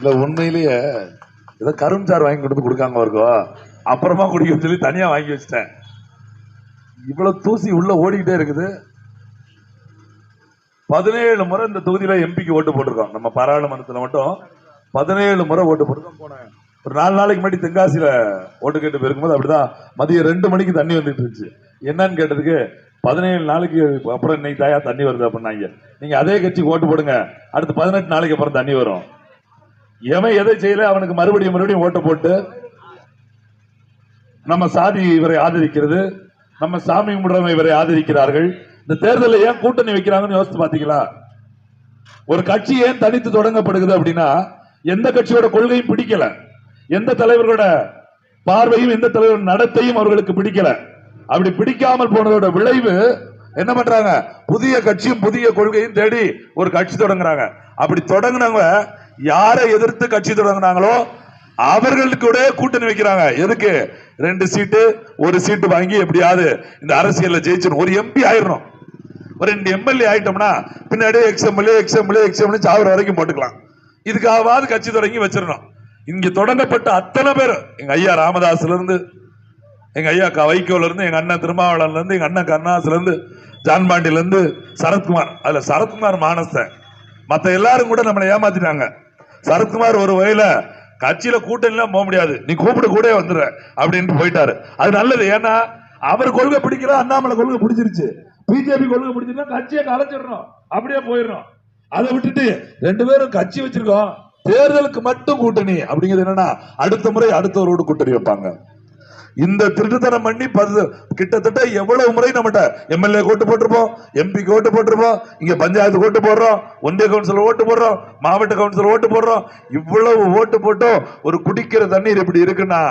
இல்லை உண்மையிலேயே ஏதோ கரும்சார் வாங்கி கொண்டு வந்து கொடுக்காங்க இருக்கோ அப்புறமா குடிக்க சொல்லி தனியாக வாங்கி வச்சிட்டேன். இவ்வளோ தூசி உள்ளே ஓடிக்கிட்டே இருக்குது. பதினேழு முறை இந்த தொகுதியில் எம்பிக்கு ஓட்டு போட்டிருக்கோம். நம்ம பாராளுமன்றத்தில் மட்டும் பதினேழு முறை ஓட்டு போட்டிருக்கோம். போனேன் ஒரு நாலு நாளைக்கு முன்னாடி தென்காசியில் ஓட்டு கேட்டு போயிருக்கும்போது அப்படிதான் மதியம் ரெண்டு மணிக்கு தண்ணி வந்துட்டு இருந்துச்சு. என்னன்னு கேட்டதுக்கு பதினேழு நாளைக்கு அப்புறம் இன்னைக்கு தாயா தண்ணி வருது அப்படின்னாங்க. நீங்கள் அதே கட்சிக்கு ஓட்டு போடுங்க. அடுத்து பதினெட்டு நாளைக்கு அப்புறம் தண்ணி வரும். எவன் எதை செய்யல அவனுக்கு மறுபடியும் மறுபடியும் ஓட்டு போட்டு நம்ம சாதி இவரை ஆதரிக்கிறது நம்ம சாமி கும்பிடுறவங்க இவரை ஆதரிக்கிறார்கள். இந்த தேர்தலில் ஏன் கூட்டணி வைக்கிறாங்கன்னு யோசித்து பார்த்தீங்களா ஒரு கட்சி ஏன் தனித்து தொடங்கப்படுகிறது அப்படின்னா எந்த கட்சியோட கொள்கையும் பிடிக்கல. எந்த தலைவர்களோட பார்வையும் எந்த தலைவர் நடத்தையும் அவர்களுக்கு பிடிக்கல. அப்படி பிடிக்காமல் போனதோட விளைவு என்ன பண்றாங்க? புதிய கட்சியும் புதிய கொள்கையும் தேடி ஒரு கட்சி தொடங்குறாங்க. அப்படி தொடங்கினவங்க யாரை எதிர்த்து கட்சி தொடங்கினாங்களோ அவர்களுக்கு கூட கூட்டணி வைக்கிறாங்க. எதுக்கு? ரெண்டு சீட்டு ஒரு சீட்டு வாங்கி எப்படியாவது இந்த அரசியல்ல ஜெயிச்சிடும் ஒரு எம்பி ஆயிடணும் ஒரு ரெண்டு எம்எல்ஏ ஆயிட்டோம்னா பின்னாடி எக்ஸ்எம்எல்ஏ எக்ஸ்எம்எல்ஏ எக்ஸ்எம்எல்ஏ சாவர வரைக்கும் போட்டுக்கலாம். இதுக்காவது கட்சி தொடங்கி வச்சிடணும் இங்க தொடங்கப்பட்ட அத்தனை பேர். எங்க ஐயா ராமதாஸ்ல இருந்து எங்க ஐயா க- வைகோல இருந்து எங்க அண்ணன் திருமாவளவன்ல இருந்து எங்க அண்ணன் கருணாசுல இருந்து ஜான்பாண்டில இருந்து சரத்குமார். அதுல சரத்குமார் மானசன். மற்ற எல்லாரும் கூட நம்மளை ஏமாத்திட்டாங்க. சரத்குமார் ஒரு வகையில கட்சியில கூட்டணிலாம் போக முடியாது. நீ கூப்பிட கூட வந்துடுற அப்படின்ட்டு போயிட்டாரு. அது நல்லது. ஏன்னா அவர் கொள்கை பிடிக்கிற அண்ணாமலை கொள்கை பிடிச்சிருச்சு. பிஜேபி கொள்கை பிடிச்சிருந்தா கட்சியை கலைச்சிடணும். அப்படியே போயிடணும். அதை விட்டுட்டு ரெண்டு பேரும் கட்சி வச்சிருக்கோம். தேர்தலுக்கு மட்டும் கூட்டணி அப்படிங்கிறது என்னன்னா அடுத்த முறை அடுத்தவரோடு கூட்டணி வைப்பாங்க. இந்த திருட்டுத்தனம் பண்ணி பது கிட்டத்தட்ட எவ்வளவு முறை நம்மகிட்ட எம்எல்ஏ ஓட்டு போட்டிருப்போம் எம்பிக்கு ஓட்டு போட்டிருப்போம் இங்க பஞ்சாயத்து ஓட்டு போடுறோம் ஒன்றிய கவுன்சிலர் ஓட்டு போடுறோம் மாவட்ட கவுன்சிலர் ஓட்டு போடுறோம் இவ்வளவு ஓட்டு போட்டோம் ஒரு குடிக்கிற தண்ணீர் இப்படி இருக்குன்னா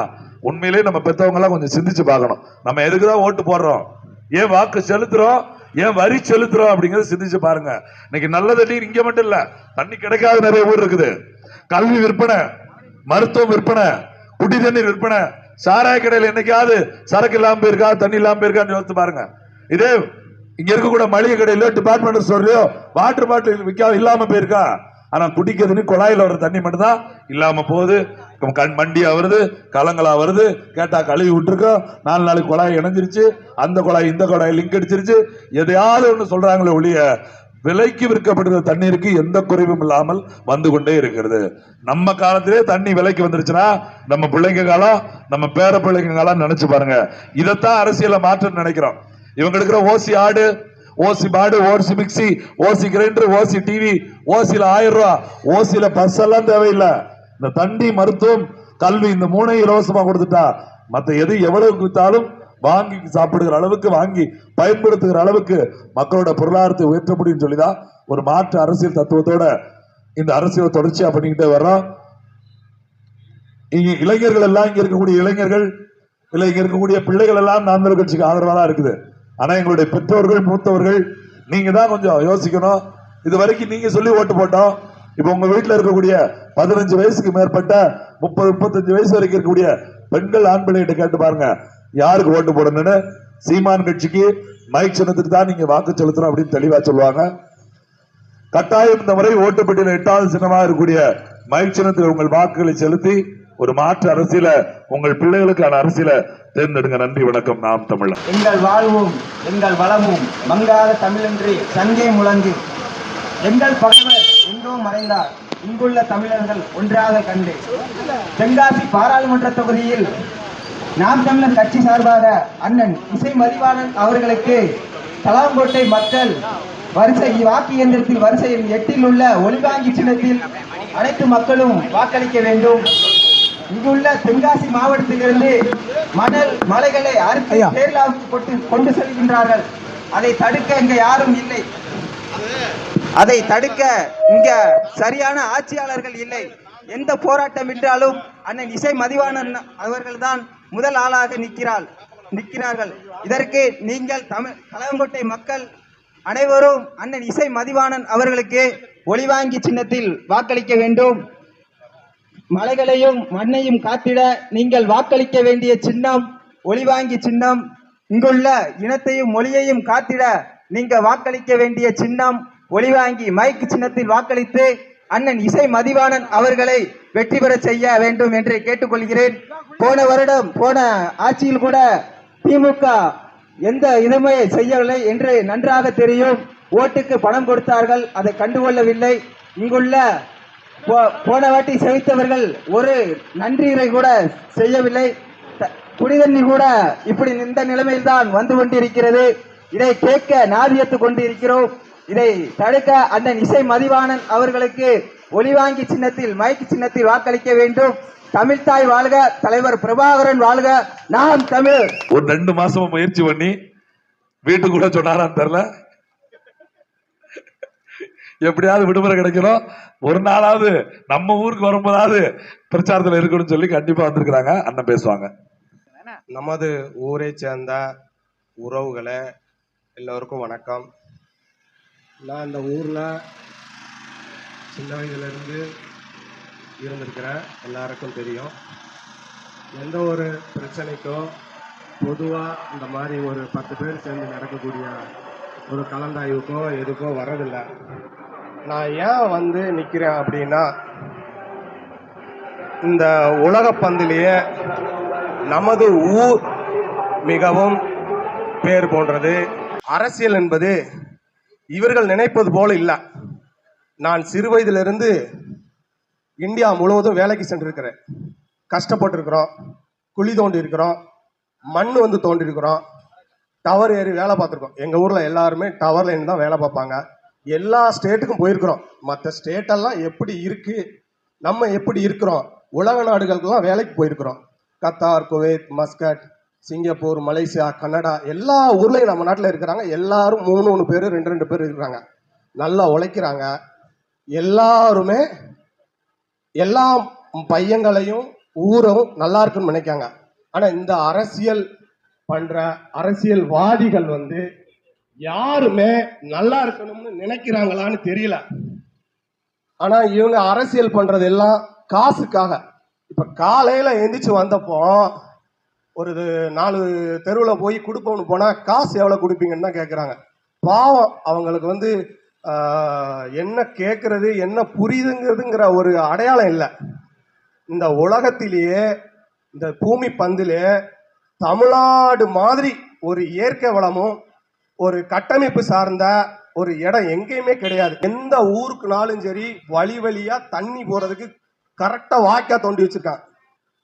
உண்மையிலேயே நம்ம பெத்தவங்க எல்லாம் கொஞ்சம் சிந்திச்சு பார்க்கணும். நம்ம எதுக்குதான் ஓட்டு போடுறோம்? ஏன் வாக்கு செலுத்துறோம்? ஏன் வரி செலுத்துறோம் அப்படிங்கறத சிந்திச்சு பாருங்க. இன்னைக்கு நல்ல தண்ணீர் இங்க மட்டும் இல்ல தண்ணி கிடைக்காத நிறைய ஊர் இருக்குது. கல்வி விற்பனை மருத்துவம் விற்பனை குடி தண்ணீர் விற்பனை சாராய கடையில் என்னைக்காவது சரக்கு இல்லாம போயிருக்கா தண்ணி இல்லாம போயிருக்கான்னு யோசித்து பாருங்க. இதே இங்க இருக்கக்கூட மளிகை கடையில டிபார்ட்மெண்ட் ஸ்டோர்லயோ வாட்டர் பாட்டில் விற்க இல்லாம போயிருக்கா. ஆனா குடிக்கிறதுன்னு தண்ணி குழாயில வர தண்ணி மட்டும்தான் இல்லாம போகுது. கண் மண்டியா வருது கலங்களா வருது. கேட்டா கழுவி விட்டுருக்கோம். நாலு நாளைக்கு குழாய் இணைஞ்சிருச்சு. அந்த குழாய் இந்த குழாய் லிங்க் அடிச்சிருச்சு. எதையாவது ஒண்ணு சொல்றாங்களே ஒழிய விலைக்கு விற்கப்படுகிற தண்ணீருக்கு எந்த குறைவும் இல்லாமல் வந்து கொண்டே இருக்கிறது. நம்ம காலத்திலே தண்ணி விலைக்கு வந்துருச்சுன்னா நம்ம பிள்ளைங்க காலம் நம்ம பேர பிள்ளைங்க காலம் நினைச்சு பாருங்க. இதைத்தான் அரசியல மாற்றம் நினைக்கிறோம். இவங்க இருக்கிற ஓசி ஆடு ஓசி மாடு ஓசி மிக்சி ஓசி கிரைண்டர் ஓசி டிவி ஓசியில ஆயிரம் ரூபா ஓசியில பஸ் எல்லாம் தேவையில்லை. இந்த தண்ணி மருத்துவம் கல்வி இந்த மூணையும் இலவசமா கொடுத்துட்டா மத்த எது எவ்வளவு வித்தாலும் வாங்கி சாப்பிடுகிற அளவுக்கு வாங்கி பயன்படுத்துகிற அளவுக்கு மக்களோட பொருளாதாரத்தை உயர்த்த முடியும்னு சொல்லிதான் ஒரு மாற்று அரசியல் தத்துவத்தோட இந்த அரசியல் தொடர்ச்சியா பண்ணிக்கிட்டே வர்றோம். இங்க இளைஞர்கள் எல்லாம் இங்க இருக்கக்கூடிய இளைஞர்கள் இல்ல இங்க இருக்கக்கூடிய பிள்ளைகள் எல்லாம் நாம் கட்சிக்கு ஆதரவா தான் இருக்குது. ஆனா எங்களுடைய பெற்றோர்கள் மூத்தவர்கள் நீங்க தான் கொஞ்சம் யோசிக்கணும். இது வரைக்கும் நீங்க சொல்லி ஓட்டு போட்டோம். இப்ப உங்க வீட்டுல இருக்கக்கூடிய பதினஞ்சு வயசுக்கு மேற்பட்ட முப்பது முப்பத்தஞ்சு வயசு வரைக்கும் இருக்கக்கூடிய பெண்கள் ஆண் பிள்ளைகிட்ட கேட்டு பாருங்க. யாருக்கு ஓட்டு போடணும்னு? சீமான் கட்சிக்கு மைக் சின்னத்துக்கு தான் நீங்க வாக்கு செலுத்தணும் அப்படின்னு தெளிவா சொல்லுவாங்க. கட்டாயம் இந்த முறை ஓட்டுப்பட்டியல எட்டாவது சின்னமாக இருக்கக்கூடிய மைக் சின்னத்தில் உங்கள் வாக்குகளை செலுத்தி ஒரு மாற்று அரசியல உங்கள் பிள்ளைகளுக்கான அரசியல தேர்ந்தெடுங்க. நன்றி வணக்கம். நாம் தமிழர். எங்கள் வாழ்வும் எங்கள் வளமும் மங்காத தமிழன்றி சங்கே முழங்கு. எங்கள் பகைவர் எங்கோ மறைந்தார். இங்குள்ள தமிழர்கள் ஒன்றாக கண்டு. தென்காசி பாராளுமன்ற தொகுதியில் நாம் தமிழர் கட்சி சார்பாக அண்ணன் இசை மதிவாணன் அவர்களுக்கு தலாங்கோட்டை மக்கள் வரிசை வாக்கு இயந்திரத்தில் வரிசை எண் எட்டில் உள்ள ஒளிவாங்கி சின்னத்தில் அனைத்து மக்களும் வாக்களிக்க வேண்டும். இங்குள்ள தென்காசி மாவட்டத்திலிருந்து மணல் மலைகளை அறுத்து கேரளாவுக்கு கொண்டு கொண்டு செல்கின்றார்கள். அதை தடுக்க இங்க யாரும் இல்லை. அதை தடுக்க இங்க சரியான ஆட்சியாளர்கள் இல்லை. எந்த போராட்டம் என்றாலும் அண்ணன் இசை மதிவாணன் அவர்கள்தான் முதல் ஆளாக நிற்கிறாள் நிற்கிறார்கள். இதற்கு நீங்கள் தமிழ் கலவங்கோட்டை மக்கள் அனைவரும் அண்ணன் இசை மதிவாணன் அவர்களுக்கு ஒளிவாங்கி சின்னத்தில் வாக்களிக்க வேண்டும். மலைகளையும் மண்ணையும் காத்திட நீங்கள் வாக்களிக்க வேண்டிய சின்னம் ஒளிவாங்கி சின்னம். இங்குள்ள இனத்தையும் மொழியையும் காத்திட நீங்க வாக்களிக்க வேண்டிய சின்னம் ஒளிவாங்கி மைக் சின்னத்தில் வாக்களித்து அண்ணன் இசை மதிவாணன் அவர்களை வெற்றி பெற செய்ய வேண்டும் என்று கேட்டுக்கொள்கிறேன். போன வருடம் போன ஆட்சியில் கூட திமுக எந்த இதுமே செய்யவில்லை என்று நன்றாக தெரியும். ஓட்டுக்கு பணம் கொடுத்தார்கள் அதை கண்டுகொள்ளவில்லை. இங்குள்ள போ- போன வாட்டி செவித்தவர்கள் ஒரு நன்றியை கூட செய்யவில்லை. புனிதண்ணி குடிதண்ணி கூட இப்படி இந்த நிலைமையில் தான் வந்து கொண்டிருக்கிறது. இதை கேட்க நாதியத்து கொண்டிருக்கிறோம். இதை தடுக்க அண்ணன் இசை மதிவாணன் அவர்களுக்கு ஒளிவாங்கி சின்னத்தில் மைக்கு சின்னத்தில் வாக்களிக்க வேண்டும். தமிழ்தாய் வாழ்க தலைவர் பிரபாகரன் வாழ்க. நாம் தமிழ். ஒரு ரெண்டு மாசமா முயற்சி பண்ணி வீட்டுக்கு கூட சொன்னாரான்னு தெரியல. எப்படியாவது விடுமுறை கிடைக்கணும். ஒரு நாளாவது நம்ம ஊருக்கு வரும்போதாவது பிரச்சாரத்துல இருக்கணும்னு சொல்லி கண்டிப்பா வந்திருக்கிறாங்க. அண்ணன் பேசுவாங்க. நமது ஊரை சேர்ந்த உறவுகளே எல்லோருக்கும் வணக்கம். நான் இந்த ஊரில் சின்ன வயதிலிருந்து இருந்திருக்கிறேன் எல்லாருக்கும் தெரியும். எந்த ஒரு பிரச்சனைக்கும் பொதுவாக இந்த மாதிரி ஒரு பத்து பேர் சேர்ந்து நடக்கக்கூடிய ஒரு கலந்தாய்வுக்கோ எதுக்கோ வரதில்லை நான் ஏன் வந்து நிற்கிறேன் அப்படின்னா இந்த உலகப்பந்திலேயே நமது ஊர் மிகவும் பேர் போன்றது. அரசியல் என்பது இவர்கள் நினைப்பது போல இல்லை. நான் சிறு வயதிலிருந்து இந்தியா முழுவதும் வேலைக்கு சென்றிருக்கிறேன். கஷ்டப்பட்டிருக்கிறோம். குழி தோண்டி இருக்கிறோம் மண் வந்து தோண்டி இருக்கிறோம் டவர் ஏறி வேலை பார்த்துருக்கோம். எங்கள் ஊரில் எல்லாருமே டவர் லைன் தான் வேலை பார்ப்பாங்க. எல்லா ஸ்டேட்டுக்கும் போயிருக்கிறோம். மற்ற ஸ்டேட்டெல்லாம் எப்படி இருக்கு? நம்ம எப்படி இருக்கிறோம்? உலக நாடுகளுக்கெல்லாம் வேலைக்கு போயிருக்கிறோம். Qatar Kuwait Muscat Singapore Malaysia Canada எல்லா ஊர்லேயும் நம்ம நாட்டில் இருக்கிறாங்க. எல்லாரும் மூணு மூணு பேர் ரெண்டு ரெண்டு பேர் இருக்கிறாங்க. நல்லா உழைக்கிறாங்க. எல்லாருமே எல்லா பையங்களையும் ஊரும் நல்லா இருக்குன்னு நினைக்காங்க. ஆனால் இந்த அரசியல் பண்ற அரசியல்வாதிகள் வந்து யாருமே நல்லா இருக்கணும்னு நினைக்கிறாங்களான்னு தெரியல. ஆனா இவங்க அரசியல் பண்றது எல்லாம் காசுக்காக. இப்ப காலையில எந்திரிச்சு வந்தப்போ ஒரு நாலு தெருவில் போய் கொடுப்போம்னு போனா காசு எவ்வளவு கொடுப்பீங்கன்னு தான் கேட்குறாங்க பாவம் அவங்களுக்கு வந்து என்ன கேட்கறது என்ன புரியுதுங்கிறதுங்கிற ஒரு அடையாளம் இல்லை. இந்த உலகத்திலேயே இந்த பூமி பந்திலே தமிழ்நாடு மாதிரி ஒரு இயற்கை வளமும் ஒரு கட்டமைப்பு சார்ந்த ஒரு இடம் எங்கேயுமே கிடையாது. எந்த ஊருக்குனாலும் சரி வழி வழியா தண்ணி போறதுக்கு கரெக்டா வாய்க்கா தோண்டி வச்சிருக்கான்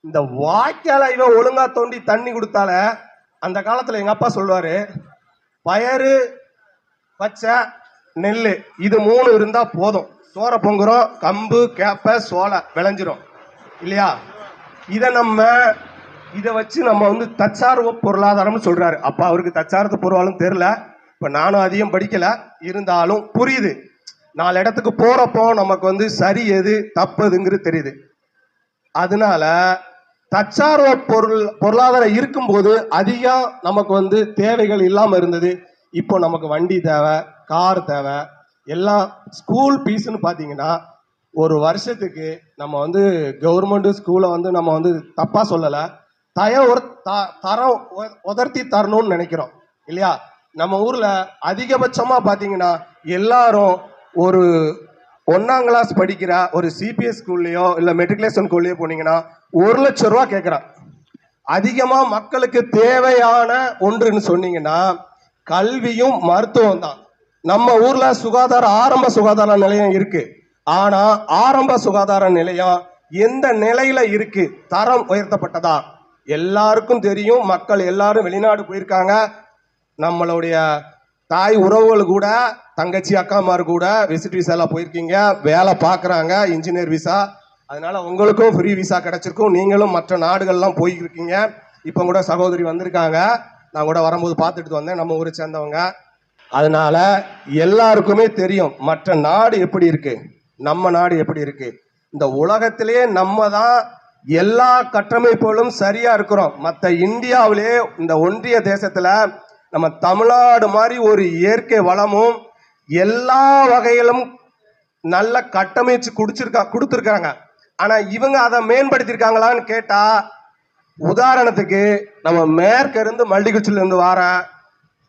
இந்த வாய்க்கால இவன் ஒழுங்கா தோண்டி தண்ணி கொடுத்தால அந்த காலத்துல எங்க அப்பா சொல்லுவாரு பயறு பச்சை நெல் இது மூணு இருந்தா போதும். சோற பொங்குறோம் கம்பு கேப்பை சோளை விளைஞ்சிரும். இல்லையா? இதை நம்ம இதை வச்சு நம்ம வந்து தற்சார்பு பொருளாதாரம்னு சொல்றாரு. அப்போ அவருக்கு தற்சார்பு பொருளாலும் தெரில இப்போ நானும் அதிகம் படிக்கல. இருந்தாலும் புரியுது. நாலு இடத்துக்கு போறப்போ நமக்கு வந்து சரி எது தப்புதுங்கிறது தெரியுது. அதனால தற்சார்பு பொருள் பொருளாதாரம் இருக்கும்போது அதிகம் நமக்கு வந்து தேவைகள் இல்லாமல் இருந்தது. இப்போ நமக்கு வண்டி தேவை கார் தேவை எல்லாம் ஸ்கூல் ஃபீஸ்னு பார்த்தீங்கன்னா ஒரு வருஷத்துக்கு நம்ம வந்து கவர்மெண்ட் ஸ்கூலை வந்து நம்ம வந்து தப்பாக சொல்லலை. தய ஒரு த- தரம் உதர்த்தி தரணும்னு நினைக்கிறோம். இல்லையா? நம்ம ஊரில் அதிகபட்சமாக பார்த்தீங்கன்னா எல்லாரும் ஒரு ஒன்றாம் கிளாஸ் படிக்கிற ஒரு சிபிஎஸ் ஸ்கூல்லையோ இல்லை மெட்ரிகுலேஷன் ஸ்கூல்லையோ போனீங்கன்னா ஒரு லட்சம் ரூபா கேட்குறான் அதிகமாக மக்களுக்கு தேவையான ஒன்றுன்னு சொன்னீங்கன்னா கல்வியும் மருத்துவம் தான் நம்ம ஊர்ல சுகாதார ஆரம்ப சுகாதார நிலையம் இருக்கு. ஆனா ஆரம்ப சுகாதார நிலையம் எந்த நிலையில இருக்கு? தரம் உயர்த்தப்பட்டதா? எல்லாருக்கும் தெரியும். மக்கள் எல்லாரும் வெளிநாடு போயிருக்காங்க. நம்மளுடைய தாய் உறவுகள் கூட தங்கச்சி அக்காமார் கூட விசிட் விசாலாம் போயிருக்கீங்க. வேலை பார்க்குறாங்க இன்ஜினியர் விசா அதனால உங்களுக்கும் ஃப்ரீ விசா கிடைச்சிருக்கும். நீங்களும் மற்ற நாடுகள்லாம் போயிருக்கீங்க. இப்போ கூட சகோதரி வந்திருக்காங்க. நான் கூட வரும்போது பார்த்துட்டு வந்தேன். நம்ம ஊரை சேர்ந்தவங்க. அதனால எல்லாருக்குமே தெரியும் மற்ற நாடு எப்படி இருக்கு? நம்ம நாடு எப்படி இருக்கு? இந்த உலகத்திலேயே நம்ம தான் எல்லா கட்டமைப்புகளும் சரியா இருக்கிறோம். மற்ற இந்தியாவிலே இந்த ஒன்றிய தேசத்துல நம்ம தமிழ்நாடு மாதிரி ஒரு இயற்கை வளமும் எல்லா வகையிலும் நல்ல கட்டமைச்சு குடிச்சிருக்கா கொடுத்துருக்காங்க. ஆனா இவங்க அதை மேம்படுத்தியிருக்காங்களான்னு கேட்டா உதாரணத்துக்கு நம்ம மேற்க இருந்து மல்டிகுச்சில இருந்து வர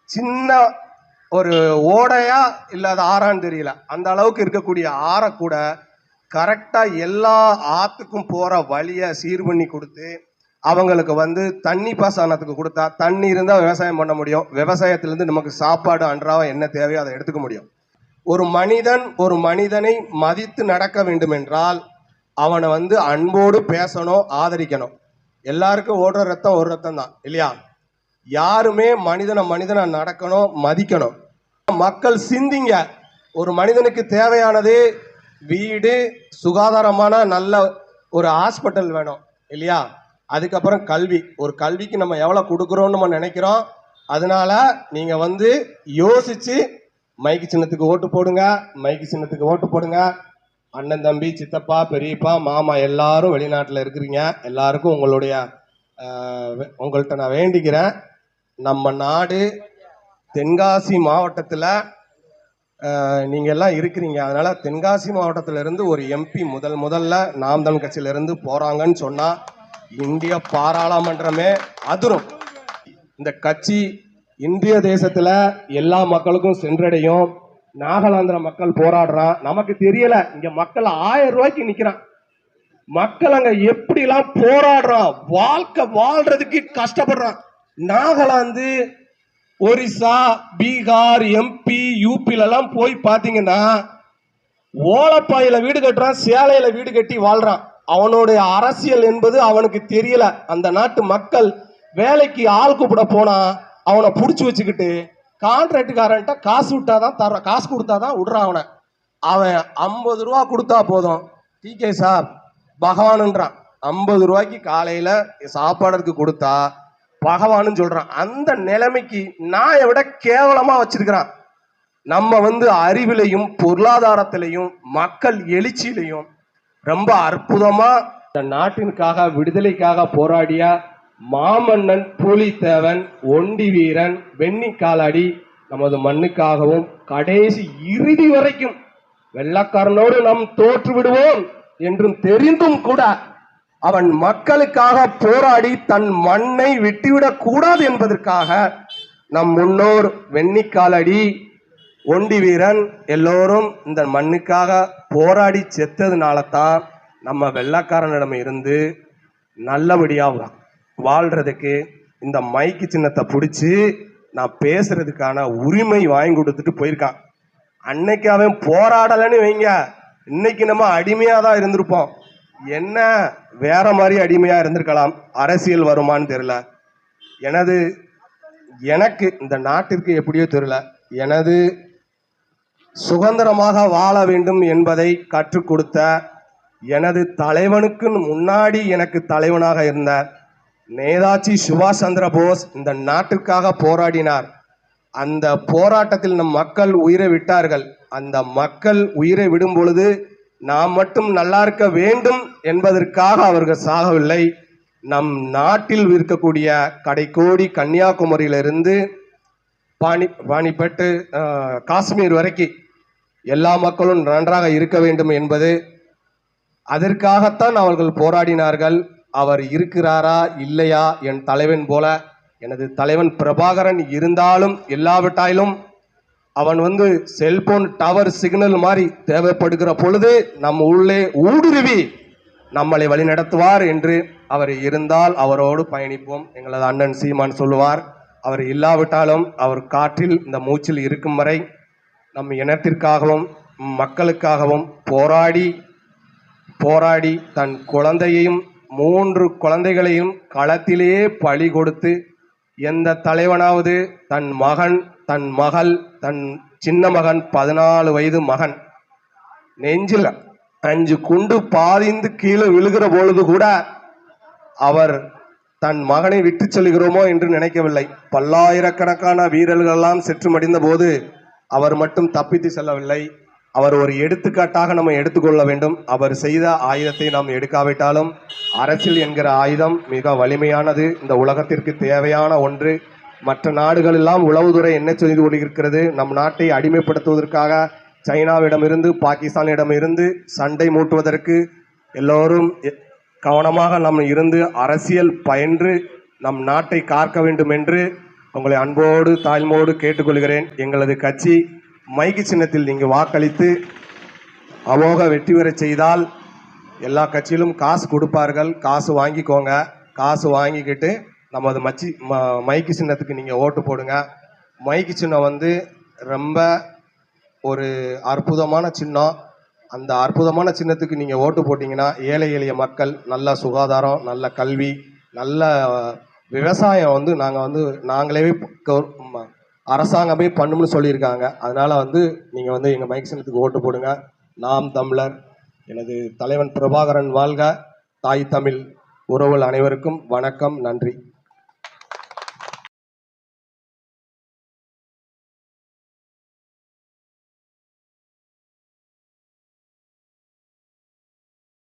சின்ன ஒரு ஓடையா இல்லாத ஆறான்னு தெரியல. அந்த அளவுக்கு இருக்கக்கூடிய ஆறை கூட கரெக்டாக எல்லா ஆற்றுக்கும் போகிற வழியை சீர் பண்ணி கொடுத்து அவங்களுக்கு வந்து தண்ணி பாசனத்துக்கு கொடுத்தா தண்ணி இருந்தால் விவசாயம் பண்ண முடியும். விவசாயத்திலேருந்து நமக்கு சாப்பாடு அன்றாக என்ன தேவையோ அதை எடுத்துக்க முடியும். ஒரு மனிதன் ஒரு மனிதனை மதித்து நடக்க வேண்டும் என்றால் அவனை வந்து அன்போடு பேசணும் ஆதரிக்கணும். எல்லாருக்கும் ஓடுற ரத்தம் ஒரு ரத்தம் தான் இல்லையா? யாருமே மனிதனை மனிதனை நடக்கணும் மதிக்கணும். மக்கள் சிந்திங்க. ஒரு மனிதனுக்கு தேவையானது வீடு சுகாதாரமான நல்ல ஒரு ஹாஸ்பிட்டல் வேணும் இல்லையா? அதுக்கப்புறம் கல்வி. ஒரு கல்விக்கு நம்ம எவ்வளோ கொடுக்குறோம்னு நம்ம நினைக்கிறோம். அதனால நீங்கள் வந்து யோசிச்சு மைக்கு சின்னத்துக்கு ஓட்டு போடுங்க மைக்கு சின்னத்துக்கு ஓட்டு போடுங்க. அண்ணன் தம்பி சித்தப்பா பெரியப்பா மாமா எல்லாரும் வெளிநாட்டில் இருக்கிறீங்க. எல்லாருக்கும் உங்களுடைய உங்கள்கிட்ட நான் வேண்டிக்கிறேன். நம்ம நாடு தென்காசி மாவட்டத்தில் நீங்கள் எல்லாம் இருக்கிறீங்க. அதனால் தென்காசி மாவட்டத்திலிருந்து ஒரு எம்பி முதல் முதல்ல நாம் தமிழ் கட்சியிலேருந்து போகிறாங்கன்னு சொன்னால் இந்திய பாராளுமன்றமே அதிரும். இந்த கட்சி இந்திய தேசத்தில் எல்லா மக்களுக்கும் சென்றடையும். நாகாலாந்திர மக்கள் போராடுறான் நமக்கு தெரியல. இங்க மக்கள் ஆயிரம் ரூபாய்க்கு நிக்கிறான். மக்கள் அங்க எப்படிலாம் போராடுறான் வாழ்க்கை வாழ்றதுக்கு கஷ்டப்படுறான். நாகாலாந்து ஒரிசா பீகார் எம்பி யூபில எல்லாம் போய் பாத்தீங்கன்னா ஓலப்பாயில வீடு கட்டுறான் சேலையில வீடு கட்டி வாழ்றான். அவனுடைய அரசியல் என்பது அவனுக்கு தெரியல. அந்த நாட்டு மக்கள் வேலைக்கு ஆள் கூப்பிட போனா அவனை புடிச்சு வச்சுக்கிட்டு கான்ட்ராக்டுக்காரன்ட்ட காசு விட்டாதான் தர காசு கொடுத்தா தான் விடுறான் அவனை. அவன் ஐம்பது ரூபா கொடுத்தா போதும். டிகே சார் பகவானுன்றான். ஐம்பது ரூபாய்க்கு காலையில் சாப்பாடுக்கு கொடுத்தா பகவானுன்னு சொல்கிறான் அந்த நிலைமைக்கு நாயை விட கேவலமாக வச்சிருக்கிறான். நம்ம வந்து அறிவிலையும் பொருளாதாரத்திலையும் மக்கள் எழுச்சியிலையும் ரொம்ப அற்புதமாக இந்த நாட்டிற்காக விடுதலைக்காக போராடியா மாமன்னன் பூலித்தேவன் ஒண்டி வீரன் வெண்ணி காலாடி நமது மண்ணுக்காகவும் கடைசி இறுதி வரைக்கும் வெள்ளக்காரனோடு நாம் தோற்று விடுவோம் என்றும் தெரிந்தும் கூட அவன் மக்களுக்காக போராடி தன் மண்ணை விட்டுவிடக் கூடாது என்பதற்காக நம் முன்னோர் வெண்ணிக்காலடி ஒண்டி வீரன் எல்லோரும் இந்த மண்ணுக்காக போராடி செத்ததுனால தான் நம்ம வெள்ளக்காரனிடம் இருந்து நல்லபடியாக வாழ்றதுக்கு இந்த மைக்கு சின்னத்தை பிடிச்சி நான் பேசுறதுக்கான உரிமை வாங்கி கொடுத்துட்டு போயிருக்கான். அன்னைக்கு அவன் போராடலைன்னு வைங்க. இன்னைக்கு நம்ம அடிமையாக தான் இருந்திருப்போம். என்ன வேற மாதிரி அடிமையாக இருந்திருக்கலாம்? அரசியல் வருமான்னு தெரில எனது எனக்கு இந்த நாட்டிற்கு எப்படியோ தெரியல. எனது சுதந்திரமாக வாழ வேண்டும் என்பதை கற்றுக் கொடுத்த எனது தலைவனுக்கு முன்னாடி எனக்கு தலைவனாக இருந்தார். நேதாஜி சுபாஷ் சந்திர போஸ் இந்த நாட்டிற்காக போராடினார். அந்த போராட்டத்தில் நம் மக்கள் உயிரை விட்டார்கள். அந்த மக்கள் உயிரை விடும் பொழுது நாம் மட்டும் நல்லா இருக்க வேண்டும் என்பதற்காக அவர்கள் சாகவில்லை. நம் நாட்டில் இருக்கக்கூடிய கடைக்கோடி கன்னியாகுமரியிலிருந்து பாணி பாணிப்பட்டு காஷ்மீர் வரைக்கும் எல்லா மக்களும் நன்றாக இருக்க வேண்டும் என்பது அதற்காகத்தான் அவர்கள் போராடினார்கள். அவர் இருக்கிறாரா இல்லையா என் தலைவன் போல? எனது தலைவன் பிரபாகரன் இருந்தாலும் இல்லாவிட்டாலும் அவன் வந்து செல்போன் டவர் சிக்னல் மாதிரி தேவைப்படுகிற பொழுது நம் உள்ளே ஊடுருவி நம்மளை வழிநடத்துவார் என்று அவர் இருந்தால் அவரோடு பயணிப்போம் எங்களது அண்ணன் சீமான் சொல்லுவார். அவர் இல்லாவிட்டாலும் அவர் காற்றில் இந்த மூச்சில் இருக்கும் வரை நம் இனத்திற்காகவும் மக்களுக்காகவும் போராடி போராடி தன் குழந்தையையும் மூன்று குழந்தைகளையும் களத்திலேயே பலி கொடுத்து எந்த தலைவனாவது தன் மகன் தன் மகள் தன் சின்ன மகன் பதினாலு வயது மகன் நெஞ்சில் அஞ்சு குண்டு பாதிந்து கீழே விழுகிற பொழுது கூட அவர் தன் மகனை விட்டு செல்கிறோமோ என்று நினைக்கவில்லை. பல்லாயிரக்கணக்கான வீரர்களெல்லாம் செற்று மடிந்த போது அவர் மட்டும் தப்பித்து செல்லவில்லை. அவர் ஒரு எடுத்துக்காட்டாக நம்ம எடுத்துக்கொள்ள வேண்டும். அவர் செய்த ஆயுதத்தை நாம் எடுக்காவிட்டாலும் அரசியல் என்கிற ஆயுதம் மிக வலிமையானது. இந்த உலகத்திற்கு தேவையான ஒன்று. மற்ற நாடுகள் எல்லாம் உளவுத்துறை என்ன செய்து கொண்டிருக்கிறது? நம் நாட்டை அடிமைப்படுத்துவதற்காக சைனாவிடமிருந்து பாகிஸ்தானிடமிருந்து சண்டை மூட்டுவதற்கு எல்லோரும் எ- கவனமாக நாம் இருந்து அரசியல் பயின்று நம் நாட்டை காக்க வேண்டும் என்று உங்களை அன்போடு தாழ்மோடு கேட்டுக்கொள்கிறேன். எங்களது கட்சி மைக்கு சின்னத்தில் நீங்கள் வாக்களித்து அமோக வெற்றி பெறச் செய்தால் எல்லா கட்சியிலும் காசு கொடுப்பார்கள். காசு வாங்கிக்கோங்க. காசு வாங்கிக்கிட்டு நமது மச்சி ம மைக்கு சின்னத்துக்கு நீங்கள் ஓட்டு போடுங்க. மைக்கு சின்னம் வந்து ரொம்ப ஒரு அற்புதமான சின்னம். அந்த அற்புதமான சின்னத்துக்கு நீங்கள் ஓட்டு போட்டிங்கன்னா ஏழை எளிய மக்கள் நல்ல சுகாதாரம் நல்ல கல்வி நல்ல விவசாயம் வந்து நாங்கள் வந்து நாங்களே கவர்- அரசாங்கமே பண்ணும்னு சொல்லியிருக்காங்க. அதனால் வந்து நீங்கள் வந்து எங்கள் மைக் சின்னத்துக்கு ஓட்டு போடுங்க. நாம் தமிழர் எனது தலைவன் பிரபாகரன் வாழ்க. தாய் தமிழ் உறவுகள் அனைவருக்கும் வணக்கம் நன்றி.